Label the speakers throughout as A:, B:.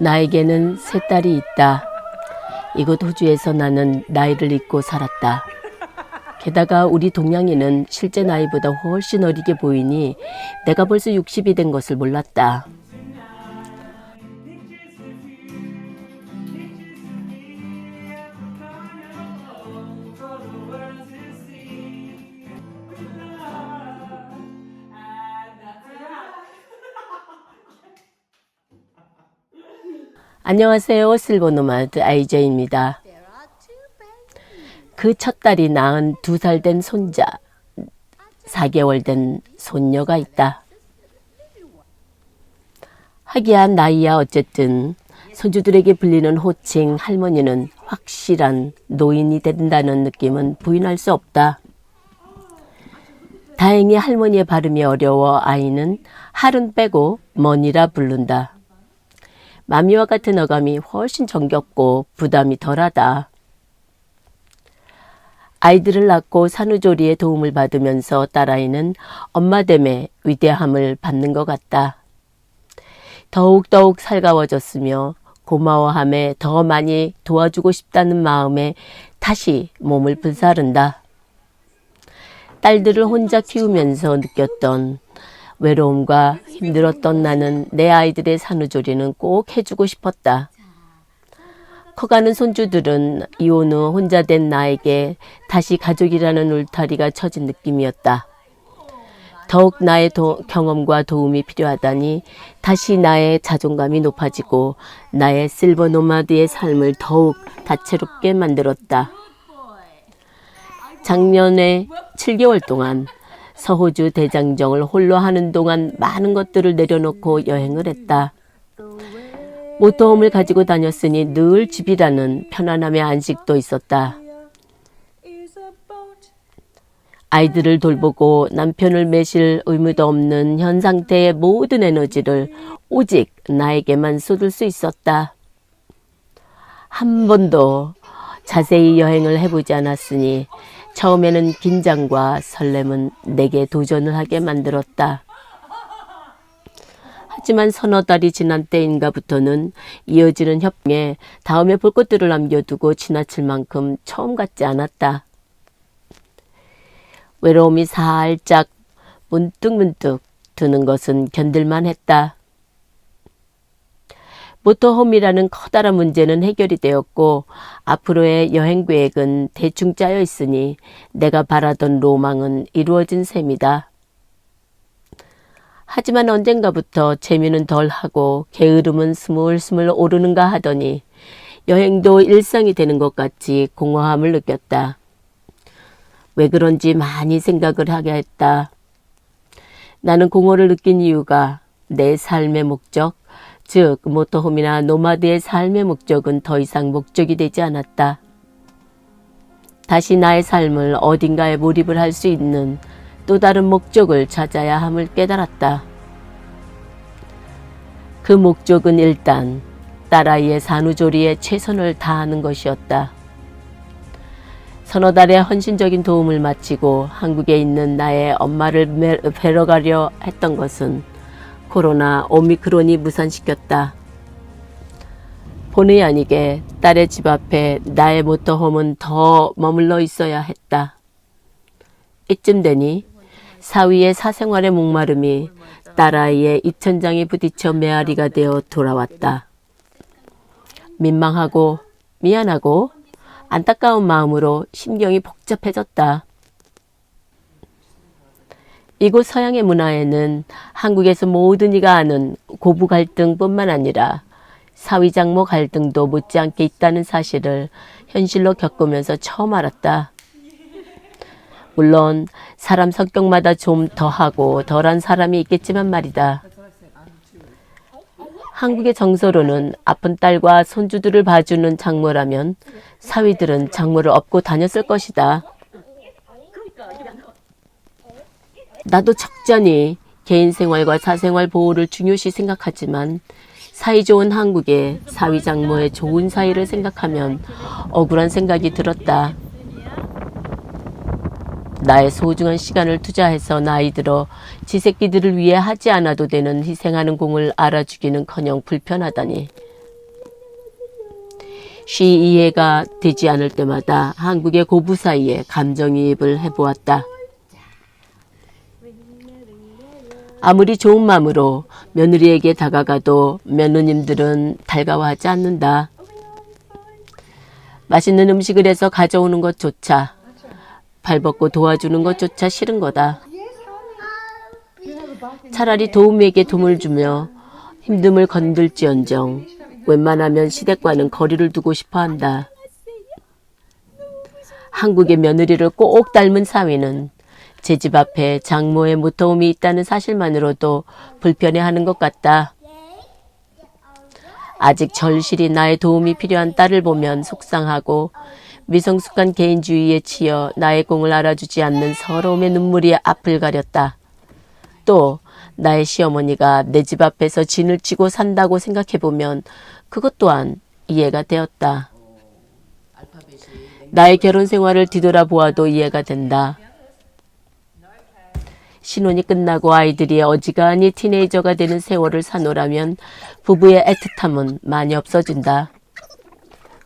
A: 나에게는 세 딸이 있다. 이곳 호주에서 나는 나이를 잊고 살았다. 게다가 우리 동양인은 실제 나이보다 훨씬 어리게 보이니 내가 벌써 60이 된 것을 몰랐다. 안녕하세요. 실버노마드 아이제입니다. 그 첫 딸이 낳은 두 살 된 손자, 4개월 된 손녀가 있다. 하기야 나이야 어쨌든 손주들에게 불리는 호칭 할머니는 확실한 노인이 된다는 느낌은 부인할 수 없다. 다행히 할머니의 발음이 어려워 아이는 할은 빼고 머니라 부른다. 마미와 같은 어감이 훨씬 정겹고 부담이 덜하다. 아이들을 낳고 산후조리의 도움을 받으면서 딸아이는 엄마 됨의 위대함을 받는 것 같다. 더욱더욱 살가워졌으며 고마워함에 더 많이 도와주고 싶다는 마음에 다시 몸을 불사른다. 딸들을 혼자 키우면서 느꼈던 외로움과 힘들었던 나는 내 아이들의 산후조리는 꼭 해주고 싶었다. 커가는 손주들은 이혼 후 혼자 된 나에게 다시 가족이라는 울타리가 쳐진 느낌이었다. 더욱 나의 도, 경험과 도움이 필요하다니 다시 나의 자존감이 높아지고 나의 실버 노마드의 삶을 더욱 다채롭게 만들었다. 작년에 7개월 동안 서호주 대장정을 홀로 하는 동안 많은 것들을 내려놓고 여행을 했다. 모터홈을 가지고 다녔으니 늘 집이라는 편안함의 안식도 있었다. 아이들을 돌보고 남편을 매실 의무도 없는 현 상태의 모든 에너지를 오직 나에게만 쏟을 수 있었다. 한 번도 자세히 여행을 해보지 않았으니 처음에는 긴장과 설렘은 내게 도전을 하게 만들었다. 하지만 서너 달이 지난 때인가부터는 이어지는 협에 다음에 볼 것들을 남겨두고 지나칠 만큼 처음 같지 않았다. 외로움이 살짝 문득문득 드는 것은 견딜만 했다. 모터홈이라는 커다란 문제는 해결이 되었고 앞으로의 여행 계획은 대충 짜여 있으니 내가 바라던 로망은 이루어진 셈이다. 하지만 언젠가부터 재미는 덜하고 게으름은 스물스물 오르는가 하더니 여행도 일상이 되는 것 같이 공허함을 느꼈다. 왜 그런지 많이 생각을 하게 했다. 나는 공허를 느낀 이유가 내 삶의 목적, 즉 모터홈이나 노마드의 삶의 목적은 더 이상 목적이 되지 않았다. 다시 나의 삶을 어딘가에 몰입을 할 수 있는 또 다른 목적을 찾아야 함을 깨달았다. 그 목적은 일단 딸아이의 산후조리에 최선을 다하는 것이었다. 서너 달의 헌신적인 도움을 마치고 한국에 있는 나의 엄마를 뵈러 가려 했던 것은 코로나 오미크론이 무산시켰다. 본의 아니게 딸의 집 앞에 나의 모터홈은 더 머물러 있어야 했다. 이쯤 되니 사위의 사생활의 목마름이 딸아이의 입천장에 부딪혀 메아리가 되어 돌아왔다. 민망하고 미안하고 안타까운 마음으로 심경이 복잡해졌다. 이곳 서양의 문화에는 한국에서 모든 이가 아는 고부 갈등뿐만 아니라 사위장모 갈등도 못지않게 있다는 사실을 현실로 겪으면서 처음 알았다. 물론 사람 성격마다 좀 더하고 덜한 사람이 있겠지만 말이다. 한국의 정서로는 아픈 딸과 손주들을 봐주는 장모라면 사위들은 장모를 업고 다녔을 것이다. 나도 적잖이 개인 생활과 사생활 보호를 중요시 생각하지만 사이 좋은 한국의 사위 장모의 좋은 사이를 생각하면 억울한 생각이 들었다. 나의 소중한 시간을 투자해서 나이 들어 지 새끼들을 위해 하지 않아도 되는 희생하는 공을 알아주기는커녕 불편하다니 쉬 이해가 되지 않을 때마다 한국의 고부 사이에 감정이입을 해보았다. 아무리 좋은 마음으로 며느리에게 다가가도 며느님들은 달가워하지 않는다. 맛있는 음식을 해서 가져오는 것조차 발벗고 도와주는 것조차 싫은 거다. 차라리 도우미에게 도움을 주며 힘듦을 건들지언정 웬만하면 시댁과는 거리를 두고 싶어 한다. 한국의 며느리를 꼭 닮은 사위는 제 집 앞에 장모의 무도움이 있다는 사실만으로도 불편해하는 것 같다. 아직 절실히 나의 도움이 필요한 딸을 보면 속상하고 미성숙한 개인주의에 치여 나의 공을 알아주지 않는 서러움의 눈물이 앞을 가렸다. 또 나의 시어머니가 내 집 앞에서 진을 치고 산다고 생각해보면 그것 또한 이해가 되었다. 나의 결혼 생활을 뒤돌아보아도 이해가 된다. 신혼이 끝나고 아이들이 어지간히 티네이저가 되는 세월을 사노라면 부부의 애틋함은 많이 없어진다.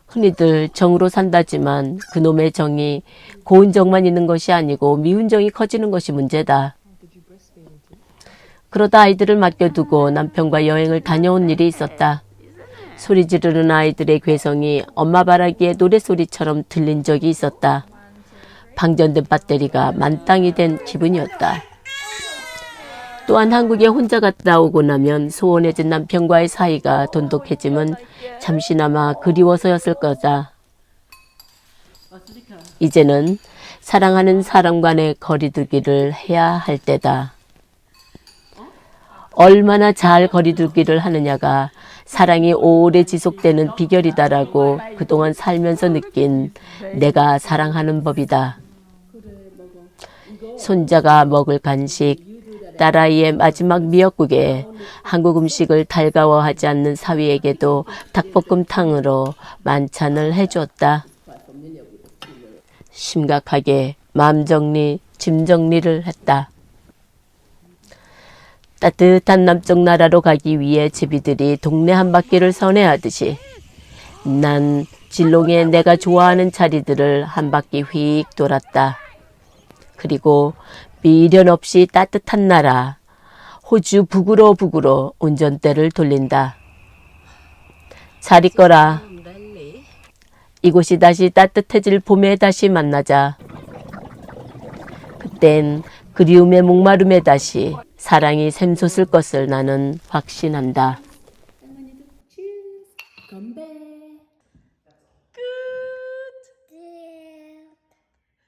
A: 흔히들 정으로 산다지만 그놈의 정이 고운 정만 있는 것이 아니고 미운 정이 커지는 것이 문제다. 그러다 아이들을 맡겨두고 남편과 여행을 다녀온 일이 있었다. 소리 지르는 아이들의 괴성이 엄마 바라기의 노랫소리처럼 들린 적이 있었다. 방전된 배터리가 만땅이 된 기분이었다. 또한 한국에 혼자 갔다 오고 나면 소원해진 남편과의 사이가 돈독해짐은 잠시나마 그리워서였을 거다. 이제는 사랑하는 사람 간의 거리두기를 해야 할 때다. 얼마나 잘 거리두기를 하느냐가 사랑이 오래 지속되는 비결이다라고 그동안 살면서 느낀 내가 사랑하는 법이다. 손자가 먹을 간식, 딸아이의 마지막 미역국에 한국 음식을 달가워하지 않는 사위에게도 닭볶음탕으로 만찬을 해주었다. 심각하게 마음 정리, 짐 정리를 했다. 따뜻한 남쪽 나라로 가기 위해 제비들이 동네 한 바퀴를 선회하듯이 난 진롱에 내가 좋아하는 자리들을 한 바퀴 휙 돌았다. 그리고 미련 없이 따뜻한 나라 호주 북으로 북으로 운전대를 돌린다. 잘 있거라. 이곳이 다시 따뜻해질 봄에 다시 만나자. 그땐 그리움의 목마름에 다시 사랑이 샘솟을 것을 나는 확신한다.